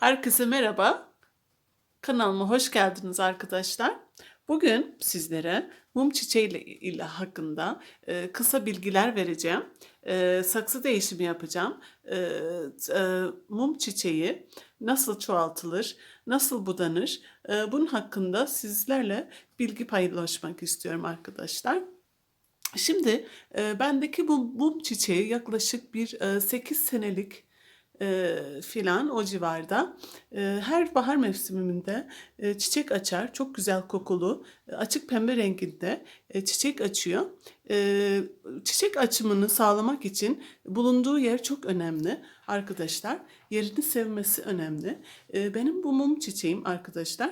Herkese merhaba. Kanalıma hoş geldiniz arkadaşlar. Bugün sizlere mum çiçeği ile hakkında e, kısa bilgiler vereceğim. E, saksı değişimi yapacağım. E, e, mum çiçeği nasıl çoğaltılır, nasıl budanır? E, bunun hakkında sizlerle bilgi paylaşmak istiyorum arkadaşlar. Şimdi e, bendeki bu mum çiçeği yaklaşık bir e, 8 senelik e, filan o civarda. E, her bahar mevsiminde e, çiçek açar. Çok güzel kokulu, e, açık pembe renginde e, çiçek açıyor. E, çiçek açımını sağlamak için bulunduğu yer çok önemli arkadaşlar. Yerini sevmesi önemli. E, benim bu mum çiçeğim arkadaşlar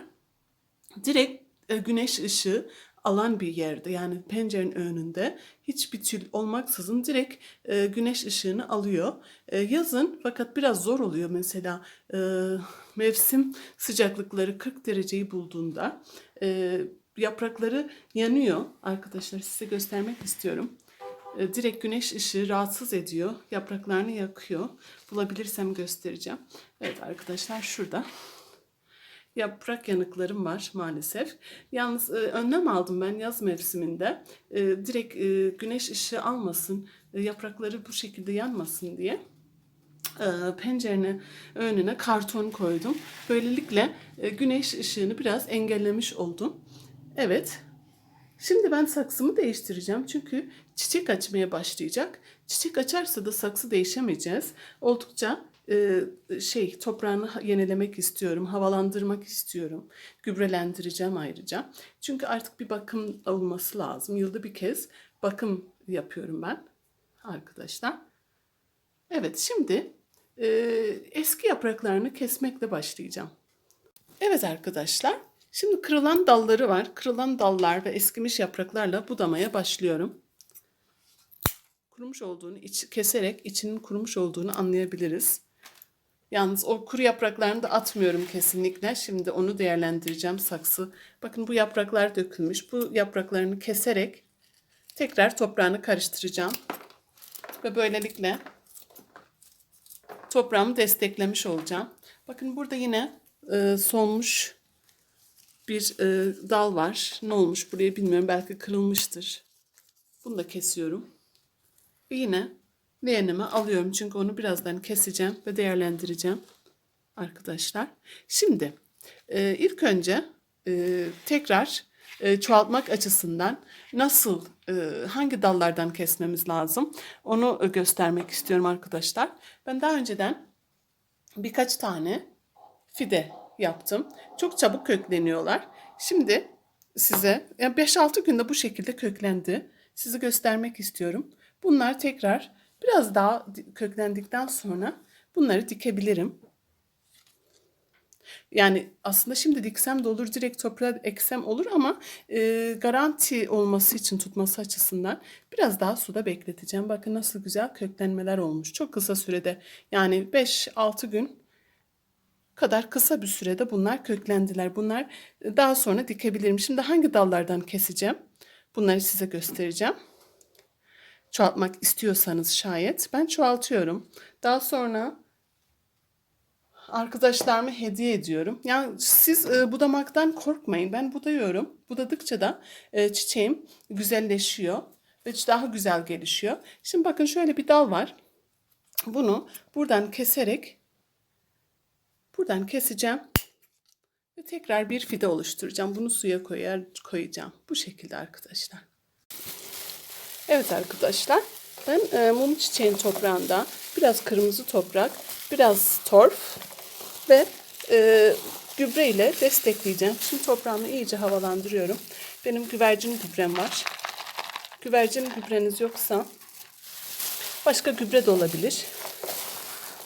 direkt e, güneş ışığı alan bir yerde yani pencerenin önünde hiçbir tül olmaksızın direkt e, güneş ışığını alıyor. E, yazın fakat biraz zor oluyor mesela e, mevsim sıcaklıkları 40 dereceyi bulduğunda e, yaprakları yanıyor. Arkadaşlar size göstermek istiyorum. E, direkt güneş ışığı rahatsız ediyor. Yapraklarını yakıyor. Bulabilirsem göstereceğim. Evet arkadaşlar şurada yaprak yanıklarım var maalesef. Yalnız e, önlem aldım ben yaz mevsiminde. E, direkt e, güneş ışığı almasın, e, yaprakları bu şekilde yanmasın diye e, pencerenin önüne karton koydum. Böylelikle e, güneş ışığını biraz engellemiş oldum. Evet. Şimdi ben saksımı değiştireceğim çünkü çiçek açmaya başlayacak. Çiçek açarsa da saksı değişemeyeceğiz. Oldukça e, şey toprağını yenilemek istiyorum, havalandırmak istiyorum. Gübrelendireceğim ayrıca. Çünkü artık bir bakım olması lazım. Yılda bir kez bakım yapıyorum ben arkadaşlar. Evet şimdi e, eski yapraklarını kesmekle başlayacağım. Evet arkadaşlar şimdi kırılan dalları var. Kırılan dallar ve eskimiş yapraklarla budamaya başlıyorum. Kurumuş olduğunu iç, keserek içinin kurumuş olduğunu anlayabiliriz. Yalnız o kuru yapraklarını da atmıyorum kesinlikle. Şimdi onu değerlendireceğim saksı. Bakın bu yapraklar dökülmüş. Bu yapraklarını keserek tekrar toprağını karıştıracağım. Ve böylelikle toprağımı desteklemiş olacağım. Bakın burada yine e, solmuş bir e, dal var. Ne olmuş buraya bilmiyorum. Belki kırılmıştır. Bunu da kesiyorum. Ve yine leğenime alıyorum. Çünkü onu birazdan keseceğim ve değerlendireceğim arkadaşlar. Şimdi e, ilk önce e, tekrar e, çoğaltmak açısından nasıl e, hangi dallardan kesmemiz lazım onu göstermek istiyorum arkadaşlar. Ben daha önceden birkaç tane fide yaptım. Çok çabuk kökleniyorlar. Şimdi size yani 5-6 günde bu şekilde köklendi. Sizi göstermek istiyorum. Bunlar tekrar biraz daha köklendikten sonra bunları dikebilirim. Yani aslında şimdi diksem de olur, direkt toprağa eksem olur ama e, garanti olması için tutması açısından biraz daha suda bekleteceğim. Bakın nasıl güzel köklenmeler olmuş. Çok kısa sürede yani 5-6 gün kadar kısa bir sürede bunlar köklendiler. Bunlar daha sonra dikebilirim. Şimdi hangi dallardan keseceğim? Bunları size göstereceğim. Çoğaltmak istiyorsanız şayet ben çoğaltıyorum. Daha sonra arkadaşlarıma hediye ediyorum. Yani siz e, budamaktan korkmayın. Ben budayıyorum. Budadıkça da e, çiçeğim güzelleşiyor ve daha güzel gelişiyor. Şimdi bakın şöyle bir dal var. Bunu buradan keserek buradan keseceğim ve tekrar bir fide oluşturacağım. Bunu suya koyar koyacağım. Bu şekilde arkadaşlar. Evet arkadaşlar ben e, mum çiçeğin toprağında biraz kırmızı toprak, biraz torf ve e, gübre ile destekleyeceğim. Şimdi toprağımı iyice havalandırıyorum. Benim güvercin gübrem var. Güvercin gübreniz yoksa başka gübre de olabilir.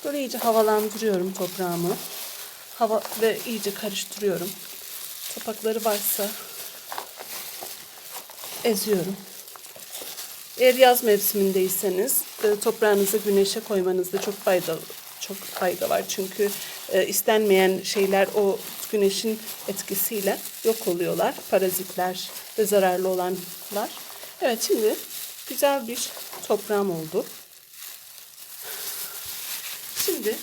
Böyle iyice havalandırıyorum toprağımı. Hava ve iyice karıştırıyorum. Topakları varsa eziyorum. Eğer yaz mevsimindeyseniz e, toprağınızı güneşe koymanızda çok fayda çok fayda var. Çünkü e, istenmeyen şeyler o güneşin etkisiyle yok oluyorlar. Parazitler ve zararlı olanlar. Evet şimdi güzel bir toprağım oldu. Şimdi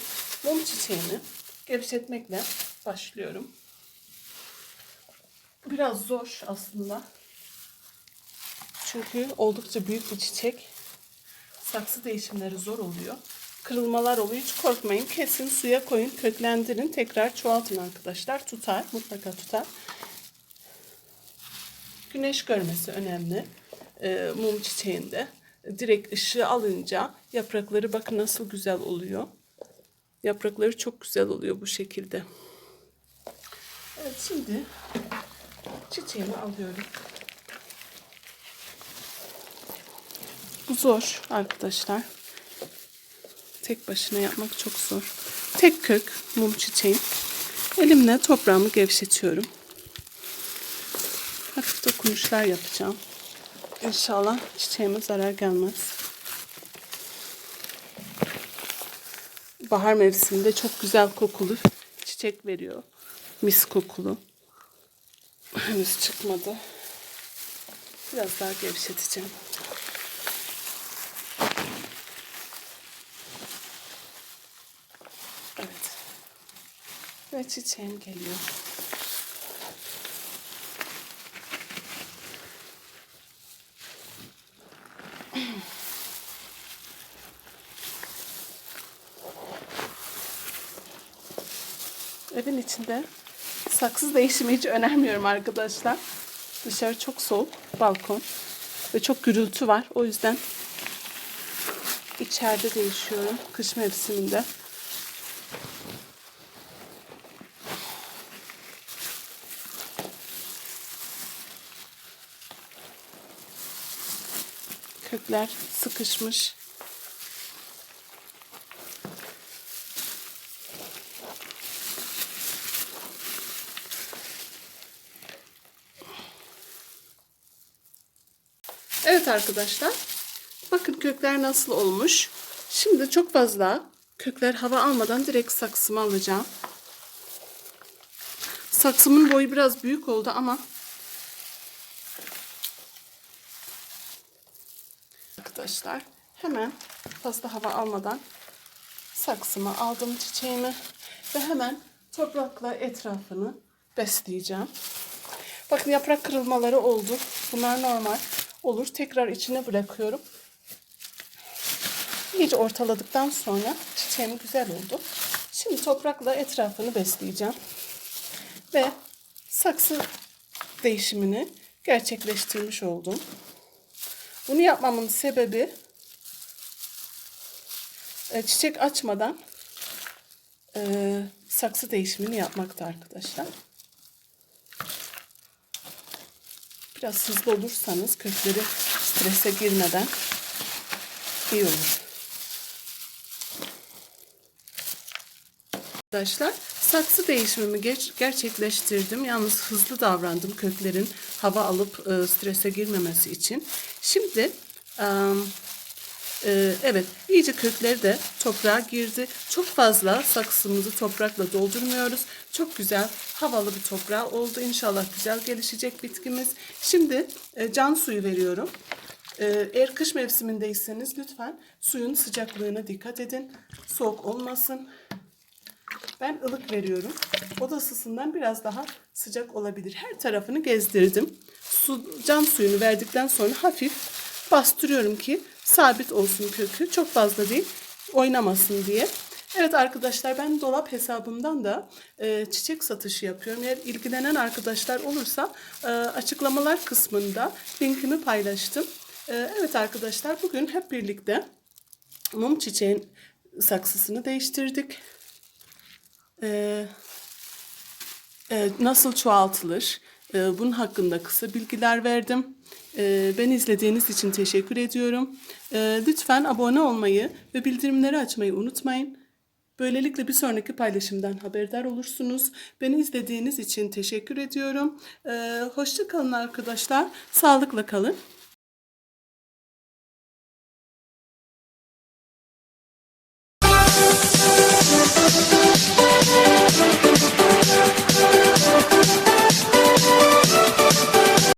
mum çiçeğini gevşetmekle başlıyorum. Biraz zor aslında. Çünkü oldukça büyük bir çiçek. Saksı değişimleri zor oluyor. Kırılmalar oluyor. Hiç korkmayın. Kesin suya koyun. Köklendirin. Tekrar çoğaltın arkadaşlar. Tutar. Mutlaka tutar. Güneş görmesi önemli. Ee, mum çiçeğinde. Direkt ışığı alınca yaprakları bakın nasıl güzel oluyor. Yaprakları çok güzel oluyor bu şekilde. Evet şimdi çiçeğimi alıyorum. Bu zor arkadaşlar. Tek başına yapmak çok zor. Tek kök mum çiçeğim. Elimle toprağımı gevşetiyorum. Hafif dokunuşlar yapacağım. İnşallah çiçeğime zarar gelmez. Bahar mevsiminde çok güzel kokulu çiçek veriyor. Mis kokulu. Henüz çıkmadı. Biraz daha gevşeteceğim. Evet. Ve çiçeğim geliyor. Evin içinde saksı değişimi hiç önermiyorum arkadaşlar. Dışarı çok soğuk, balkon ve çok gürültü var. O yüzden içeride değişiyorum kış mevsiminde. Kökler sıkışmış. Evet arkadaşlar. Bakın kökler nasıl olmuş. Şimdi çok fazla kökler hava almadan direkt saksımı alacağım. Saksımın boyu biraz büyük oldu ama arkadaşlar hemen fazla hava almadan saksımı aldım çiçeğimi ve hemen toprakla etrafını besleyeceğim. Bakın yaprak kırılmaları oldu. Bunlar normal olur. Tekrar içine bırakıyorum. İyice ortaladıktan sonra çiçeğim güzel oldu. Şimdi toprakla etrafını besleyeceğim. Ve saksı değişimini gerçekleştirmiş oldum. Bunu yapmamın sebebi e, çiçek açmadan e, saksı değişimini yapmaktı arkadaşlar. Biraz hızlı olursanız kökleri strese girmeden iyi olur. Arkadaşlar saksı değişimimi geç, gerçekleştirdim. Yalnız hızlı davrandım köklerin hava alıp e, strese girmemesi için. Şimdi e, e, evet iyice kökleri de toprağa girdi. Çok fazla saksımızı toprakla doldurmuyoruz. Çok güzel havalı bir toprağı oldu. İnşallah güzel gelişecek bitkimiz. Şimdi e, can suyu veriyorum. E, eğer kış mevsimindeyseniz lütfen suyun sıcaklığına dikkat edin. Soğuk olmasın. Ben ılık veriyorum. Oda ısısından biraz daha sıcak olabilir. Her tarafını gezdirdim. Su, cam suyunu verdikten sonra hafif bastırıyorum ki sabit olsun kökü. Çok fazla değil oynamasın diye. Evet arkadaşlar ben dolap hesabımdan da e, çiçek satışı yapıyorum. Eğer ilgilenen arkadaşlar olursa e, açıklamalar kısmında linkimi paylaştım. E, evet arkadaşlar bugün hep birlikte mum çiçeğin saksısını değiştirdik. E, e, nasıl çoğaltılır? E, bunun hakkında kısa bilgiler verdim. E, beni izlediğiniz için teşekkür ediyorum. E, lütfen abone olmayı ve bildirimleri açmayı unutmayın. Böylelikle bir sonraki paylaşımdan haberdar olursunuz. Beni izlediğiniz için teşekkür ediyorum. E, hoşça kalın arkadaşlar. Sağlıkla kalın.